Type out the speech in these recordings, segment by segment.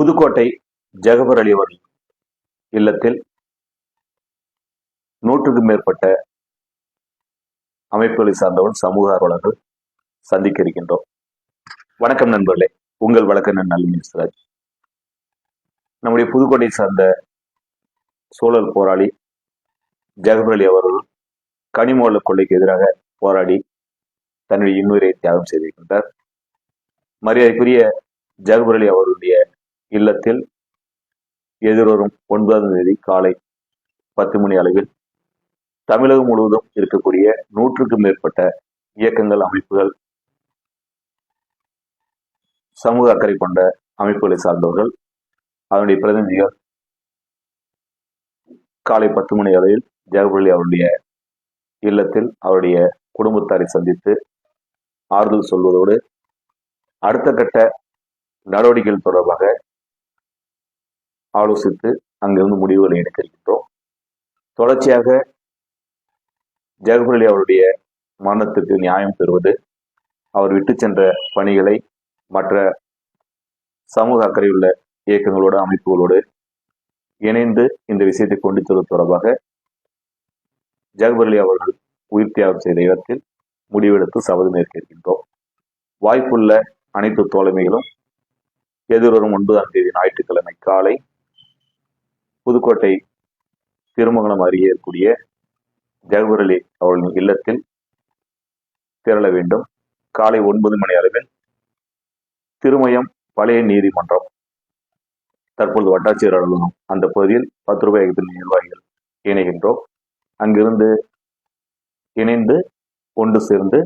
புதுக்கோட்டை ஜெகபர் அலி அவர்கள் இல்லத்தில் நூற்றுக்கும் மேற்பட்ட அமைப்புகளை சார்ந்தவன் சமூக ஆர்வலர்கள் சந்திக்க இருக்கின்றோம். வணக்கம் நண்பர்களே. உங்கள் வழக்கண்ணன் நல்ல சிராஜ் நம்முடைய புதுக்கோட்டை சார்ந்த சூழல் போராளி ஜெகபர் அலி அவர்கள் கனிமோல கொள்ளைக்கு எதிராக போராடி தன்னுடைய இன்னுயிரை தியாகம் செய்திருக்கின்றார். மரியாதைக்குரிய ஜெகபர் அலி அவர்களுடைய இல்லத்தில் எதிர்வரும் ஒன்பதாம் தேதி காலை பத்து மணி அளவில் தமிழகம் முழுவதும் இருக்கக்கூடிய நூற்றுக்கும் மேற்பட்ட இயக்கங்கள் அமைப்புகள் சமூக அக்கறை கொண்ட அமைப்புகளை சார்ந்தவர்கள் அதனுடைய பிரதிநிதிகள் காலை பத்து மணி அளவில் ஜெகபரலி அவருடைய இல்லத்தில் அவருடைய குடும்பத்தாரை சந்தித்து ஆறுதல் சொல்வதோடு அடுத்த கட்ட நடவடிக்கைகள் தொடர்பாக ஆலோசித்து அங்கிருந்து முடிவுகளை எடுக்கின்றோம். தொடர்ச்சியாக தொடர்ச்சியாக அலி அவருடைய மரணத்துக்கு நியாயம் பெறுவது அவர் விட்டு சென்ற பணிகளை மற்ற சமூக அக்கறையுள்ள இயக்கங்களோடு அமைப்புகளோடு இணைந்து இந்த விஷயத்தை கொண்டு செல்வது தொடர்பாக ஜெகபரலி அவர்கள் உயிர் தியாகம் செய்த இடத்தில் முடிவெடுத்து சபதம் ஏற்கின்றோம். வாய்ப்புள்ள அனைத்து தோழமைகளும் எதிர்வரும் ஒன்பதாம் தேதி ஞாயிற்றுக்கிழமை காலை புதுக்கோட்டை திருமங்கலம் அருகே இருக்கக்கூடிய ஜெகபரலி அவர்களின் இல்லத்தில் திரள வேண்டும். காலை ஒன்பது மணி அளவில் திருமயம் பழைய நீதிமன்றம் தற்பொழுது வட்டாட்சியர் அலுவலகம் அந்த பகுதியில் பத்து ரூபாய் நிர்வாகிகள் இணைகின்றோம். அங்கிருந்து இணைந்து ஒன்று சேர்ந்து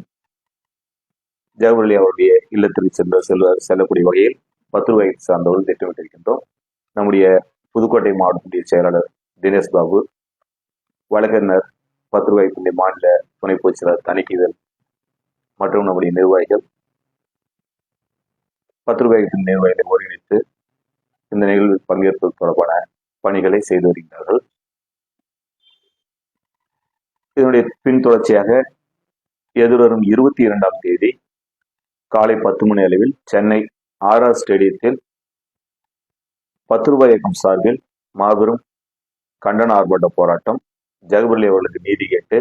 ஜெகபரலி அவருடைய இல்லத்திற்கு சென்று செல்வ செல்லக்கூடிய வகையில் பத்து ரூபாய் சார்ந்தவர்கள் திட்டமிட்டிருக்கின்றோம். நம்முடைய புதுக்கோட்டை மாவட்டத்துடைய செயலாளர் தினேஷ் பாபு வழக்கறிஞர் பத்து ரூபாய்க்குள்ளே மாநில துணை பொதுச் தணிக்கைதல் மற்றும் நம்முடைய நிர்வாகிகள் பத்து ரூபாய்க்கு நிர்வாகிகளை ஒருங்கிணைத்து இந்த நிகழ்வில் பங்கேற்பது தொடர்பான பணிகளை செய்து வருகிறார்கள் இதனுடைய பின்தொடர்ச்சியாக எதிர்வரும் இருபத்தி இரண்டாம் தேதி காலை பத்து மணி அளவில் சென்னை ஆர்ஆர் ஸ்டேடியத்தில் பத்து ரூபாய் இயக்கம் சார்பில் மாபெரும் கண்டன ஆர்ப்பாட்ட போராட்டம். ஜெகபர்லி அவர்களுக்கு நீதி கேட்டு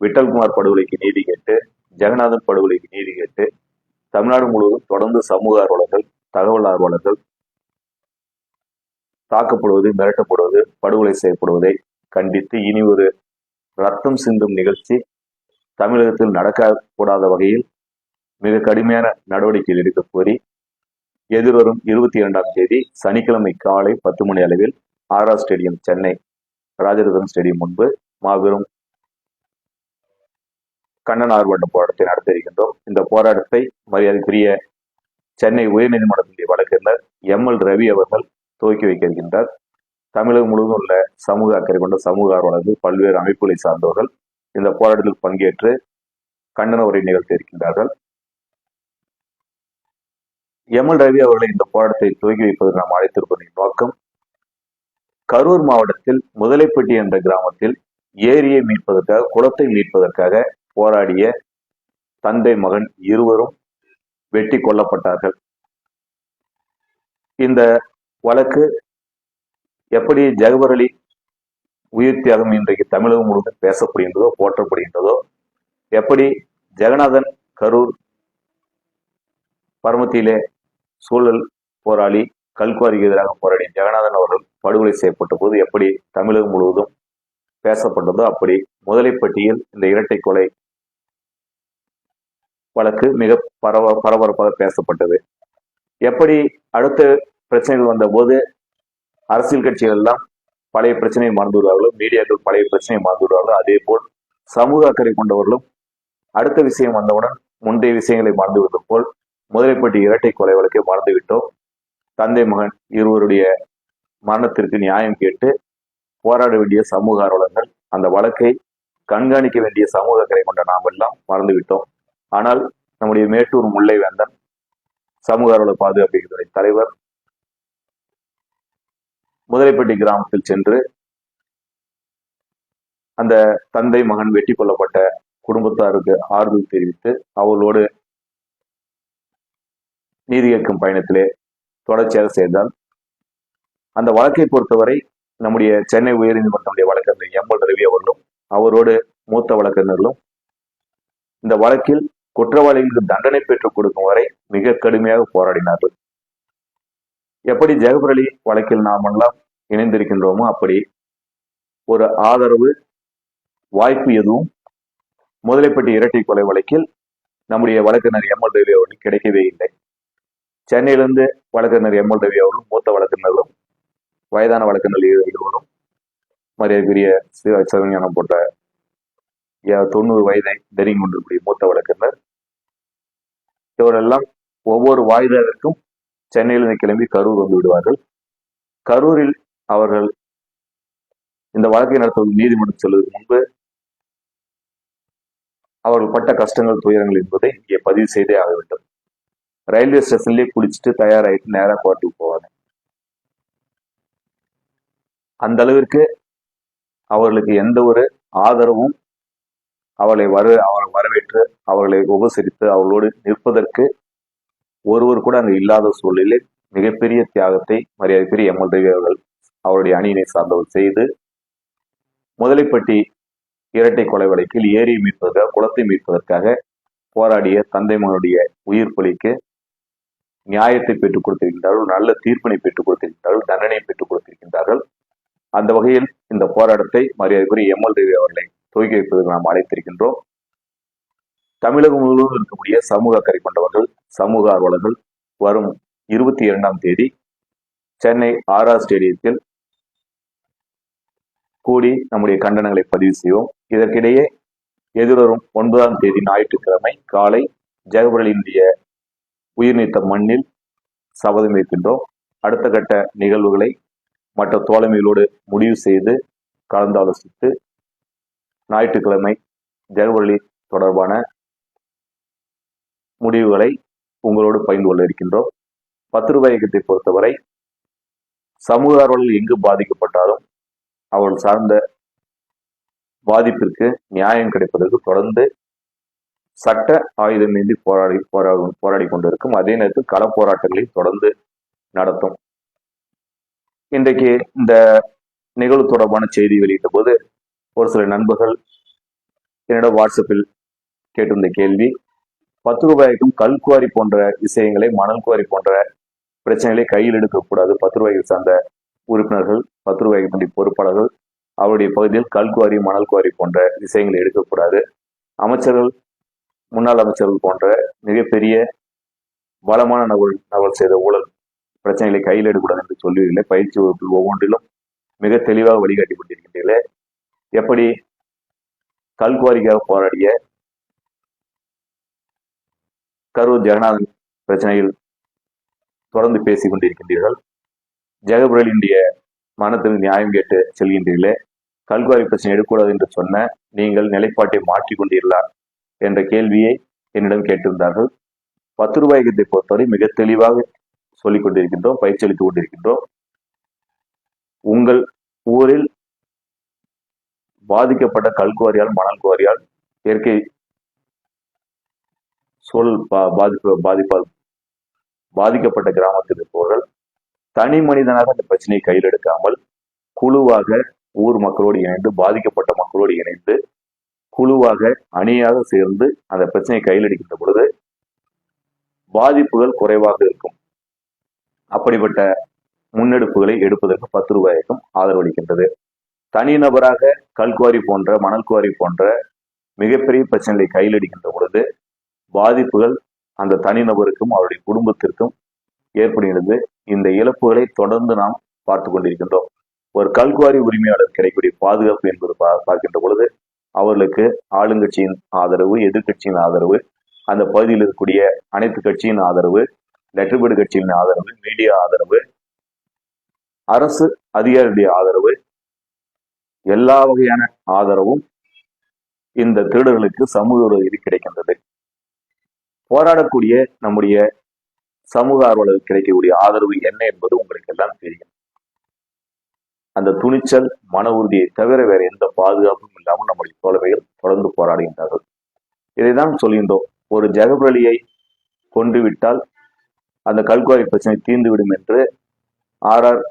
விட்டல்குமார் படுகொலைக்கு நீதி கேட்டு ஜெகநாதன் படுகொலைக்கு நீதி கேட்டு தமிழ்நாடு முழுவதும் தொடர்ந்து சமூக ஆர்வலர்கள் தகவல் ஆர்வலர்கள் தாக்கப்படுவது மிரட்டப்படுவது படுகொலை செய்யப்படுவதை கண்டித்து இனி ஒரு ரத்தம் சிந்தும் நிகழ்ச்சி தமிழகத்தில் நடக்கக்கூடாத வகையில் மிக கடுமையான நடவடிக்கைகள் எடுக்க கோரி எதிர்வரும் இருபத்தி இரண்டாம் தேதி சனிக்கிழமை காலை பத்து மணி அளவில் R stadium Chennai. Rajaratnam stadium முன்பு மாபெரும் கண்ணன் ஆர்ப்பாட்ட போராட்டத்தை நடத்த இருக்கின்றோம் இந்த போராட்டத்தை மரியாதைக்குரிய சென்னை உயர்நீதிமன்றத்தினுடைய வழக்கறிஞர் எம் எல் ரவி அவர்கள் துவக்கி வைக்க இருக்கின்றார். தமிழகம் முழுவதும் உள்ள சமூக அக்கறை கொண்ட சமூக ஆர்வலர்கள் பல்வேறு அமைப்புகளை சார்ந்தவர்கள் இந்த போராட்டத்தில் பங்கேற்று கண்டன உரை நிகழ்த்த இருக்கின்றார்கள். எம்எல் ரவி அவர்களை இந்த போராட்டத்தை துவக்கி வைப்பது நாம் அழைத்திருப்பதின் நோக்கம் கரூர் மாவட்டத்தில் முதலைப்பட்டி என்ற கிராமத்தில் ஏரியை மீட்பதற்காக குளத்தை மீட்பதற்காக போராடிய தந்தை மகன் இருவரும் வெட்டி கொல்லப்பட்டார்கள். இந்த வழக்கு எப்படி ஜெகபர் அலி உயிர் தியாகம் இன்றைக்கு தமிழகம் முழுக்க பேசப்படுகின்றதோ போற்றப்படுகின்றதோ எப்படி ஜெகநாதன் கரூர் பரமத்தியிலே சூழல் போராளி கல்குவாரிக்கு எதிராக போராடிய ஜெகநாதன் அவர்கள் படுகொலை செய்யப்பட்ட போது எப்படி தமிழகம் முழுவதும் பேசப்பட்டதோ அப்படி முதலைப்பட்டியில் இந்த இரட்டை கொலை வழக்கு மிக பரவ பரபரப்பாக பேசப்பட்டது. எப்படி அடுத்த பிரச்சனைகள் வந்தபோது அரசியல் கட்சிகள் எல்லாம் பழைய பிரச்சனையை மறந்துவிடுவார்களோ மீடியாக்கள் பழைய பிரச்சனையை மறந்துவிடுவார்களோ அதே போல் சமூக அக்கறை கொண்டவர்களும் அடுத்த விஷயம் வந்தவுடன் முந்தைய விஷயங்களை மறந்துவிட்டது போல் முதலைப்பட்டி இரட்டை கொலை வழக்கை மறந்துவிட்டோம் தந்தை மகன் இருவருடைய மரணத்திற்கு நியாயம் கேட்டு போராட வேண்டிய சமூக ஆர்வலர்கள் அந்த வழக்கை கண்காணிக்க வேண்டிய சமூக அக்கறை கொண்ட நாம் எல்லாம் மறந்துவிட்டோம் ஆனால் நம்முடைய மேட்டூர் முல்லை வேந்தன் சமூக ஆர்வலர் பாதுகாப்பு தலைவர் முதலைப்பட்டி கிராமத்தில் சென்று அந்த தந்தை மகன் வெட்டி கொல்லப்பட்ட குடும்பத்தாருக்கு ஆறுதல் தெரிவித்து அவர்களோடு நீதி கேட்கும் பயணத்திலே தொடர்ச்சியாக செய்தால் அந்த வழக்கை பொறுத்தவரை நம்முடைய சென்னை உயர்நீதிமன்றத்துடைய வழக்கறிஞர் எம். எல். ரவி அவர்களும் அவரோடு மூத்த வழக்கறிஞர்களும் இந்த வழக்கில் குற்றவாளிகளுக்கு தண்டனை பெற்றுக் கொடுக்கும் வரை மிக கடுமையாக போராடினார்கள். எப்படி ஜெகபர் அலி வழக்கில் நாம் எல்லாம் இணைந்திருக்கின்றோமோ அப்படி ஒரு ஆதரவு வாய்ப்பு எதுவும் முதலைப்பட்டி இரட்டை கொலை வழக்கில் நம்முடைய வழக்கறிஞர் எம். எல். ரவி அவர்களுக்கு கிடைக்கவே இல்லை. சென்னையிலிருந்து வழக்கறிஞர் எம்எல் ரவி அவரும் மூத்த வழக்கறிஞர்களும் வயதான வழக்கறிஞர் இருவரும் மரியாதைக்குரிய சிவா சிவஞானம் போன்ற தொண்ணூறு வயதை நெருங்கி கொண்டிருக்கக்கூடிய மூத்த வழக்கறிஞர். இவரெல்லாம் ஒவ்வொரு வாய்தாவிற்கும் சென்னையிலிருந்து கிளம்பி கரூர் வந்து விடுவார்கள். கரூரில் அவர்கள் இந்த வழக்கை நடத்துவது நீதிமன்றம் செல்வதற்கு முன்பு அவர்கள் பட்ட கஷ்டங்கள் துயரங்கள் என்பதை இங்கே பதிவு செய்தே ஆக வேண்டும் ரயில்வே ஸ்டேஷன்லயே குளிச்சுட்டு தயாராகிட்டு நேராக கோர்ட்டுக்கு போவாங்க. அந்த அளவிற்கு அவர்களுக்கு எந்த ஒரு ஆதரவும் அவளை வர அவரை வரவேற்று அவர்களை உபசரித்து அவர்களோடு நிற்பதற்கு ஒருவர் கூட அங்கு இல்லாத சூழ்நிலையில் மிகப்பெரிய தியாகத்தை மரியாதைக்குரிய எம்எல் ரவி அவர்கள் அவருடைய அணியினை சார்ந்தவர் செய்து முதலைப்பட்டி இரட்டை கொலை வழக்கில் ஏரியை மீட்பதற்காக குளத்தை மீட்பதற்காக போராடிய தந்தை மகனுடைய உயிர் பலிக்கு நியாயத்தை பெற்றுக் கொடுத்திருக்கின்றார்கள் நல்ல தீர்ப்பினை பெற்றுக் கொடுத்திருக்கின்றார்கள் தண்டனை பெற்றுக் கொடுத்திருக்கின்றார்கள். அந்த வகையில் இந்த போராட்டத்தை மரியாதைக்குரிய எம்எல் ரவி அவர்களை துவக்கி வைப்பதற்கு நாம் அழைத்திருக்கின்றோம். தமிழகம் முழுவதும் இருக்கக்கூடிய சமூக அக்கறை கொண்டவர்கள் சமூக ஆர்வலர்கள் வரும் இருபத்தி இரண்டாம் தேதி சென்னை ஆர்ஆர் ஸ்டேடியத்தில் கூடி நம்முடைய கண்டனங்களை பதிவு செய்வோம். இதற்கிடையே எதிர்வரும் ஒன்பதாம் தேதி ஞாயிற்றுக்கிழமை காலை ஜெகபுரலினுடைய உயிர் நீத்த மண்ணில் சபதம் வைக்கின்றோம். அடுத்த கட்ட நிகழ்வுகளை மற்ற தோழமைகளோடு முடிவு செய்து கலந்தாலோசித்து ஞாயிற்றுக்கிழமை ஜெகபரலி தொடர்பான முடிவுகளை உங்களோடு பகிர்ந்து கொள்ள இருக்கின்றோம். பத்து ரூபாய் இயக்கத்தை பொறுத்தவரை சமூக ஆர்வலர்கள் எங்கு பாதிக்கப்பட்டாலும் அவர்கள் சார்ந்த பாதிப்பிற்கு நியாயம் கிடைப்பதற்கு தொடர்ந்து சட்ட ஆயுதமேந்தி போராடி போராடும் போராடி கொண்டிருக்கும் அதே நேரத்தில் கள போராட்டங்களை தொடர்ந்து நடத்தும். இன்றைக்கு இந்த நிகழ்வு தொடர்பான செய்தி வெளியிட்ட போது ஒரு சில நண்பர்கள் என்னிடம் வாட்ஸ்அப்பில் கேட்டிருந்த கேள்வி பத்து ரூபாய்க்கும் கல்குவாரி போன்ற விஷயங்களை மணல் குவாரி போன்ற பிரச்சனைகளை கையில் எடுக்கக்கூடாது. பத்து ரூபாய்க்கு சார்ந்த உறுப்பினர்கள் பத்து ரூபாய்க்கு பண்ணி பொறுப்பாளர்கள் அவருடைய பகுதியில் கல்குவாரி மணல் குவாரி போன்ற விஷயங்களை எடுக்கக்கூடாது. அமைச்சர்கள் முன்னாள் அமைச்சர்கள் போன்ற மிகப்பெரிய வளமான நபர் நபர் செய்த ஊழல் பிரச்சனைகளை கையில் எடுக்கூடாது என்று சொல்லுவீர்களே பயிற்சி வகுப்பில் ஒவ்வொன்றிலும் மிக தெளிவாக வழிகாட்டி கொண்டிருக்கின்றீர்களே. எப்படி கல்குவாரிக்காக போராடிய கரூர் ஜெகநாதன் பிரச்சனையில் தொடர்ந்து பேசிக் கொண்டிருக்கின்றீர்கள். ஜெகபுரலினுடைய மனத்தில் நியாயம் கேட்டு செல்கின்றீர்களே. கல்குவாரி பிரச்சனை எடுக்கூடாது என்று சொன்ன நீங்கள் நிலைப்பாட்டை மாற்றிக்கொண்டீர்களா என்ற கேள்வியை என்னிடம் கேட்டிருந்தார்கள். பத்து ரூபாய் இயக்கத்தை பொறுத்தவரை மிக தெளிவாக சொல்லிக் கொண்டிருக்கின்றோம் பயிற்சி அளித்துக் கொண்டிருக்கின்றோம். உங்கள் ஊரில் பாதிக்கப்பட்ட கல்குவாரியால் மணல் குவாரியால் இயற்கை சூழல் பா- பாதிப்பு பாதிப்பால் பாதிக்கப்பட்ட கிராமத்தில் இருப்பவர்கள் தனி மனிதனாக அந்த பிரச்சனையை கையில் எடுக்காமல் குழுவாக ஊர் மக்களோடு இணைந்து பாதிக்கப்பட்ட மக்களோடு இணைந்து குழுவாக அணியாக சேர்ந்து அந்த பிரச்சனையை கையில் எடுக்கின்ற பொழுது பாதிப்புகள் குறைவாக இருக்கும். அப்படிப்பட்ட முன்னெடுப்புகளை எடுப்பதற்கு பத்து ரூபாய்க்கும் ஆதரவளிக்கின்றது தனிநபராக கல்குவாரி போன்ற மணல் குவாரி போன்ற மிகப்பெரிய பிரச்சனைகளை கையில் எடுக்கின்ற பொழுது பாதிப்புகள் அந்த தனிநபருக்கும் அவருடைய குடும்பத்திற்கும் ஏற்படுகிறது. இந்த இழப்புகளை தொடர்ந்து நாம் பார்த்து கொண்டிருக்கின்றோம். ஒரு கல்குவாரி உரிமையாளர் கிடைக்கக்கூடிய பாதுகாப்பு என்பது பா- பார்க்கின்ற பொழுது அவர்களுக்கு ஆளுங்கட்சியின் ஆதரவு எதிர்க்கட்சியின் ஆதரவு அந்த பகுதியில் இருக்கக்கூடிய அனைத்து கட்சியின் ஆதரவு லெட்டர்பேடு கட்சியின் ஆதரவு மீடியா ஆதரவு அரசு அதிகாரியுடைய ஆதரவு எல்லா வகையான ஆதரவும் இந்த திருடர்களுக்கு சமூக ரீதியில் கிடைக்கின்றது. போராடக்கூடிய நம்முடைய சமூக ஆர்வலர்கள் கிடைக்கக்கூடிய ஆதரவு என்ன என்பது உங்களுக்கு எல்லாம் தெரியும். அந்த துணிச்சல் மன உறுதியை தவிர வேற எந்த பாதுகாப்பும் இல்லாமல் நம்முடைய தோழமைகள் தொடர்ந்து போராடுகின்றார்கள். இதைதான் சொல்கின்றோம். ஒரு ஜெகபலியை கொன்றுவிட்டால் அந்த கல்குவாரி பிரச்சனை தீர்ந்துவிடும் என்று ஆர்ஆர்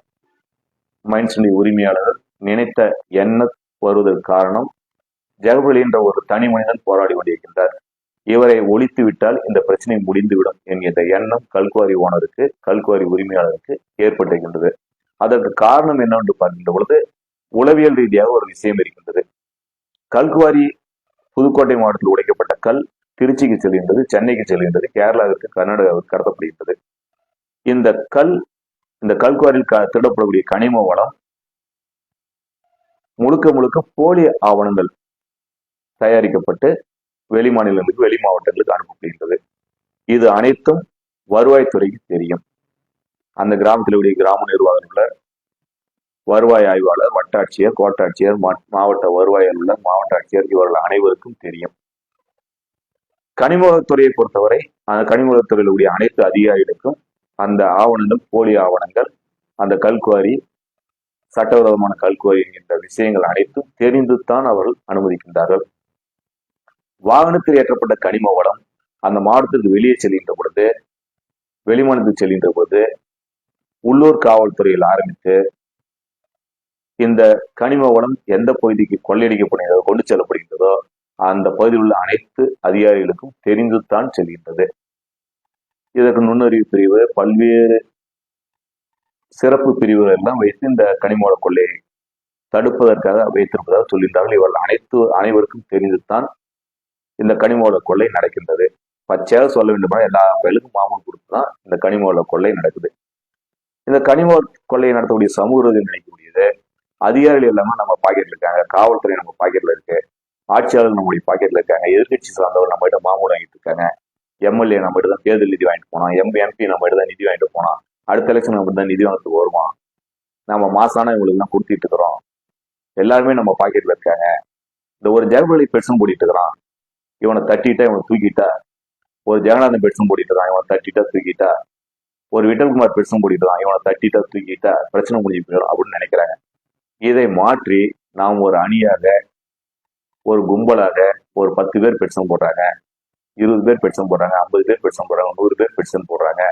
மைன்ஸுடைய உரிமையாளர் நினைத்த எண்ண வருவதற்கு காரணம் ஜெகபிரலி என்ற ஒரு தனி மனிதன் போராடி கொண்டிருக்கின்றார். இவரை ஒழித்து விட்டால் இந்த பிரச்சனை முடிந்துவிடும் என்கின்ற எண்ணம் கல்குவாரி ஓனருக்கு கல்குவாரி உரிமையாளருக்கு ஏற்பட்டிருக்கின்றது. அதற்கு காரணம் என்னவென்று பார்க்கின்ற பொழுது உளவியல் ரீதியாக ஒரு விஷயம் இருக்கின்றது. கல்குவாரி புதுக்கோட்டை மாவட்டத்தில் உடைக்கப்பட்ட கல் திருச்சிக்கு செல்கின்றது சென்னைக்கு செல்கின்றது கேரளாவிற்கு கர்நாடகாவிற்கு கடத்தப்படுகின்றது. இந்த கல் இந்த கல்குவாரியில் க- திருடப்படக்கூடிய கனிம வளம் முழுக்க முழுக்க போலி ஆவணங்கள் தயாரிக்கப்பட்டு வெளி மாநிலங்களுக்கு வெளி மாவட்டங்களுக்கு அனுப்பப்படுகின்றது. இது அனைத்தும் வருவாய்த்துறைக்கு தெரியும். அந்த கிராமத்திலுடைய கிராம நிர்வாகம் உள்ள வருவாய் ஆய்வாளர் வட்டாட்சியர் கோட்டாட்சியர் மாவட்ட வருவாய் அலுவலர் மாவட்ட ஆட்சியர் இவர்கள் அனைவருக்கும் தெரியும். கனிமவளத்துறையை பொறுத்தவரை அந்த கனிமவளத்துறையில் உடைய அனைத்து அதிகாரிகளுக்கும் அந்த ஆவணங்கள் போலி ஆவணங்கள் அந்த கல்குவாரி சட்டவிரோதமான கல்குவாரி என்கின்ற விஷயங்கள் அனைத்தும் தெரிந்துத்தான் அவர்கள் அனுமதிக்கின்றார்கள். வாகனத்தில் ஏற்றப்பட்ட கனிம வளம் அந்த மாவட்டத்திற்கு வெளியே செல்கின்ற பொழுது வெளிமாநிலத்துக்கு செல்கின்ற பொழுது உள்ளூர் காவல்துறையில் ஆரம்பித்து இந்த கனிம வளம் எந்த பகுதிக்கு கொள்ளையடிக்கப்படுகிறதோ கொண்டு செல்லப்படுகின்றதோ அந்த பகுதியில் உள்ள அனைத்து அதிகாரிகளுக்கும் தெரிந்துதான் செல்கின்றது. இதற்கு நுண்ணறிவு பிரிவு பல்வேறு சிறப்பு பிரிவுகள் எல்லாம் வைத்து இந்த கனிம கொள்ளையை தடுப்பதற்காக வைத்திருப்பதாக சொல்கின்றார்கள். இவர்கள் அனைத்து அனைவருக்கும் தெரிந்துதான் இந்த கனிம கொள்ளை நடக்கின்றது. பச்சையாக சொல்ல வேண்டுமானால் எல்லா பயிலுக்கும் மாமூல் கொடுத்து தான் இந்த கனிமவள கொள்ளை நடக்குது. இந்த கனிம கொள்ளையை நடத்தக்கூடிய சமூக நினைக்கக்கூடியது. அதிகாரிகள் எல்லாமே நம்ம பாக்கெட்ல இருக்காங்க. காவல்துறை நம்ம பாக்கெட்ல இருக்கு. ஆட்சியாளர் நம்முடைய பாக்கெட்ல இருக்காங்க. எதிர்கட்சி சார்ந்தவர் நம்ம கிட்ட மாமூல் வாங்கிட்டு இருக்காங்க. எம்எல்ஏ நம்ம கிட்ட தான் தேர்தல் நிதி வாங்கிட்டு போனோம் எம்பி எம்பி நம்ம கிட்ட தான் நிதி வாங்கிட்டு போனோம் அடுத்த எலெக்ஷன் நம்ம தான் நிதி வாங்கிட்டு வருமா நம்ம மாசான இவங்களுக்கு தான் கொடுத்துட்டு இருக்கிறோம். எல்லாருமே நம்ம பாக்கெட்ல இருக்காங்க. இந்த ஒரு ஜெகபலி பெட்ஸும் போட்டிட்டு இருக்கிறான். இவனை தட்டிட்டா இவனை தூக்கிட்டா. ஒரு ஜெகநாதன் பெட்ஸும் போட்டிட்டு இருக்கான் இவனை தட்டிட்டா தூக்கிட்டா. ஒரு விட்டல்குமார் பெருசும் கூட்டிட்டு தான் இவனை தட்டிட்டா தூக்கிட்டா பிரச்சனை முடிஞ்சு போயிடும் அப்படின்னு நினைக்கிறாங்க. இதை மாற்றி நாம் ஒரு அணியாக ஒரு கும்பலாக ஒரு பத்து பேர் பெருசம் போடுறாங்க இருபது பேர் பெட்ஸும் போடுறாங்க ஐம்பது பேர் பெருசம் போடுறாங்க நூறு பேர் பெட்ஸும் போடுறாங்க.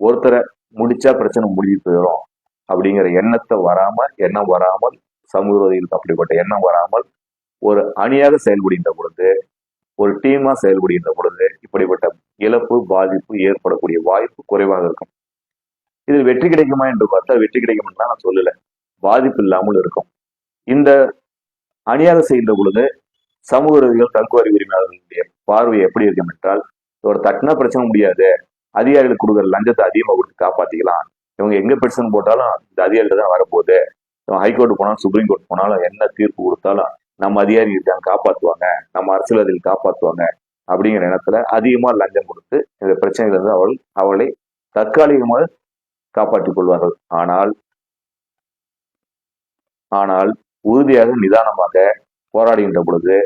ஒருத்தரை முடிச்சா பிரச்சனை முடிஞ்சு போயிடும் அப்படிங்கிற எண்ணத்தை வராம எண்ணம் வராமல் சமூக விரோதிகளுக்கு அப்படிப்பட்ட எண்ணம் வராமல் ஒரு அணியாக செயல்படுகின்ற பொழுது ஒரு டீமா செயல்படுகின்ற பொழுது இப்படிப்பட்ட இழப்பு பாதிப்பு ஏற்படக்கூடிய வாய்ப்பு குறைவாக இருக்கும். இதில் வெற்றி கிடைக்குமா என்று பார்த்தா வெற்றி கிடைக்கும் நான் சொல்லல. பாதிப்பு இல்லாமல் இருக்கும். இந்த அணியாக செய்கின்ற பொழுது சமூக ரீதிகள் தற்கொலை உரிமையாளர்களுடைய பார்வை எப்படி இருக்கும் என்றால் ஒரு தட்டினா பிரச்சனை முடியாது. அதிகாரிகளுக்கு கொடுக்குற லஞ்சத்தை அதிகமாக கொடுத்து காப்பாத்திக்கலாம். இவங்க எங்க பிரச்சனை போட்டாலும் இந்த அதிகாரிகள் தான் வரப்போகுது. இவன் ஹைகோர்ட் போனாலும் சுப்ரீம் கோர்ட் போனாலும் என்ன தீர்ப்பு கொடுத்தாலும் நம்ம அதிகாரி இருக்காங்க காப்பாத்துவாங்க நம்ம அரசியல்வாதிகள் காப்பாத்துவாங்க அப்படிங்கிற எண்ணத்துல அதிகமா லஞ்சம் கொடுத்து இந்த பிரச்சனையிலிருந்து அவள் அவளை தற்காலிகமாக காப்பாற்றிக் கொள்வார்கள். ஆனால் ஆனால் உறுதியாக நிதானமாக போராடுகின்ற பொழுது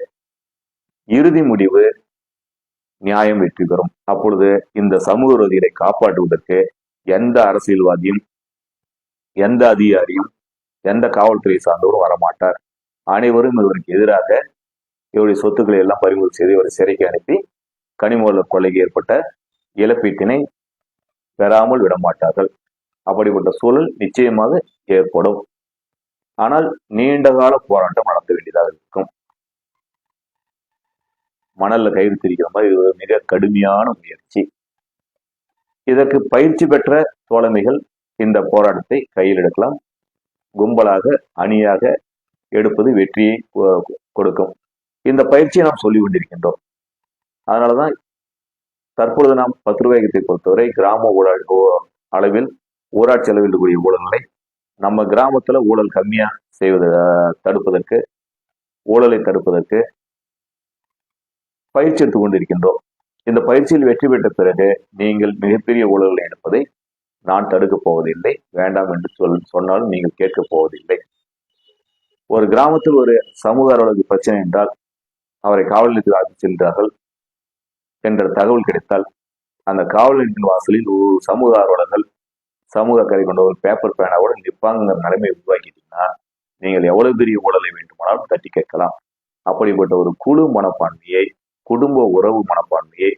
இறுதி முடிவு நியாயம் வெற்றி பெறும். அப்பொழுது இந்த சமூக விரோதிகளை காப்பாற்றுவதற்கு எந்த அரசியல்வாதியும் எந்த அதிகாரியும் எந்த காவல்துறை சார்ந்தவரும் வரமாட்டார். அனைவரும் இவருக்கு எதிராக இவருடைய சொத்துக்களை எல்லாம் பறிமுதல் செய்து இவரை சிறைக்கு அனுப்பி கனிமூல கொலைக்கு ஏற்பட்ட இழப்பீட்டினை பெறாமல் விடமாட்டார்கள். அப்படிப்பட்ட சூழல் நிச்சயமாக ஏற்படும். ஆனால் நீண்ட கால போராட்டம் நடத்த வேண்டியதாக இருக்கும். மணல்ல கயிறு திரிக்கிற மாதிரி இது ஒரு மிக கடுமையான முயற்சி. இதற்கு பயிற்சி பெற்ற தோழமைகள் இந்த போராட்டத்தை கையில் எடுக்கலாம். கும்பலாக அணியாக எடுப்பது வெற்றியை கொ- கொடுக்கும். இந்த பயிற்சியை நாம் சொல்லி கொண்டிருக்கின்றோம். அதனாலதான் தற்பொழுது நாம் பத்து ரூபாயத்தை பொறுத்தவரை கிராம ஊழல் அளவில் ஊராட்சி அளவில் இருக்கக்கூடிய ஊழல்களை நம்ம கிராமத்துல ஊழல் கம்மியா செய்வதை தடுப்பதற்கு ஊழலை தடுப்பதற்கு பயிற்சி எடுத்துக் கொண்டிருக்கின்றோம். இந்த பயிற்சியில் வெற்றி பெற்ற பிறகு நீங்கள் மிகப்பெரிய ஊழல்களை எடுப்பதை நான் தடுக்கப் போவதில்லை வேண்டாம் என்று சொல் சொன்னாலும் நீங்கள் கேட்கப் போவதில்லை. ஒரு கிராமத்தில் ஒரு சமூக அலுவலக பிரச்சனை என்றால் அவரை காவல் நிலையத்தில் அழைத்து சென்றார்கள் என்ற தகவல் கிடைத்தால் அந்த காவல் நிலையத்தின் வாசலில் ஒரு சமூக ஆர்வலர்கள் சமூக கரை கொண்ட ஒரு பேப்பர் பேனாவோட நிற்பாங்கிற நிலைமை உருவாக்கிட்டீங்கன்னா நீங்கள் எவ்வளவு பெரிய ஊழலை வேண்டுமானாலும் தட்டி கேட்கலாம். அப்படிப்பட்ட ஒரு குழு மனப்பான்மையை குடும்ப உறவு மனப்பான்மையை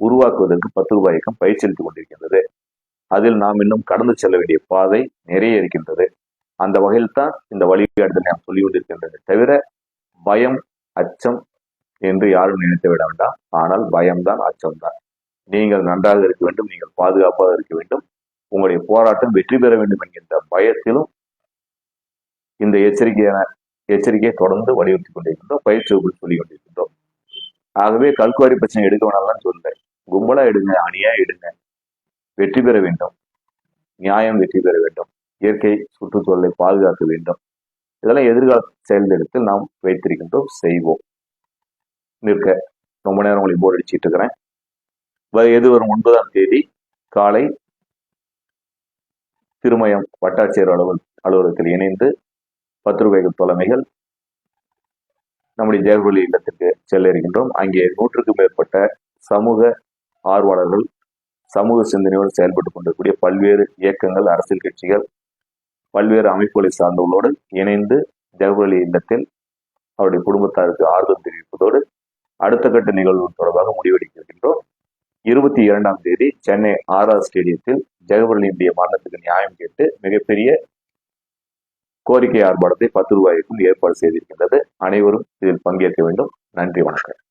உருவாக்குவதற்கு பத்து ரூபாய்க்கும் பயிற்சி அளித்துக் கொண்டிருக்கின்றது. அதில் நாம் இன்னும் கடந்து செல்ல வேண்டிய பாதை நிறைய இருக்கின்றது. அந்த வகையில் தான் இந்த வழிகாட்டுதல் நாம் சொல்லிக் கொண்டிருக்கின்றது தவிர பயம் அச்சம் என்று யாரும் நினைத்து விட வேண்டாம். ஆனால் பயம்தான் அச்சம்தான். நீங்கள் நன்றாக இருக்க வேண்டும் நீங்கள் பாதுகாப்பாக இருக்க வேண்டும். உங்களுடைய போராட்டம் வெற்றி பெற வேண்டும் என்கின்ற பயத்திலும் இந்த எச்சரிக்கையான எச்சரிக்கையை தொடர்ந்து வலியுறுத்தி கொண்டிருக்கின்றோம் பயிற்சி வகுப்பில் சொல்லிக் கொண்டிருக்கின்றோம். ஆகவே கல்குவாரி பிரச்சனை எடுக்க வேணாலும் சொல்லல கும்பலா எடுங்க அணியா எடுங்க. வெற்றி பெற வேண்டும். நியாயம் வெற்றி பெற வேண்டும். இயற்கை சுற்றுச்சூழலை பாதுகாக்க வேண்டும். இதெல்லாம் எதிர்கால செயல்திட்டத்தில் நாம் வைத்திருக்கின்றோம் செய்வோம். நிற்க ரொம்ப நேரம் உங்களுக்கு போர் அடிச்சிட்டு இருக்கிறேன். எது வரும் ஒன்பதாம் தேதி? காலை திருமயம் வட்டாட்சியர் அலுவல் அலுவலகத்தில் இணைந்து பத்து ரூபாய்கள் தலைமைகள் நம்முடைய ஜெயகொலி இல்லத்திற்கு செல்ல இருக்கின்றோம். அங்கே நூற்றுக்கும் மேற்பட்ட சமூக ஆர்வலர்கள் சமூக சிந்தனையோடு செயல்பட்டு கொண்டிருக்கக்கூடிய பல்வேறு இயக்கங்கள் அரசியல் கட்சிகள் பல்வேறு அமைப்புகளை சார்ந்தவர்களோடு இணைந்து ஜெகவலி இல்லத்தில் அவருடைய குடும்பத்தாருக்கு ஆறுதல் தெரிவிப்பதோடு அடுத்த கட்ட நிகழ்வு தொடர்பாக முடிவெடுக்க இருபத்தி இரண்டாம் தேதி சென்னை ஆர்ஆர் ஸ்டேடியத்தில் ஜெகவரலியுடைய மரணத்துக்கு நியாயம் கேட்டு மிகப்பெரிய கோரிக்கை ஆர்ப்பாட்டத்தை பத்து ரூபாய்க்கும் ஏற்பாடு செய்திருக்கின்றது. அனைவரும் இதில் பங்கேற்க வேண்டும். நன்றி வணக்கம்.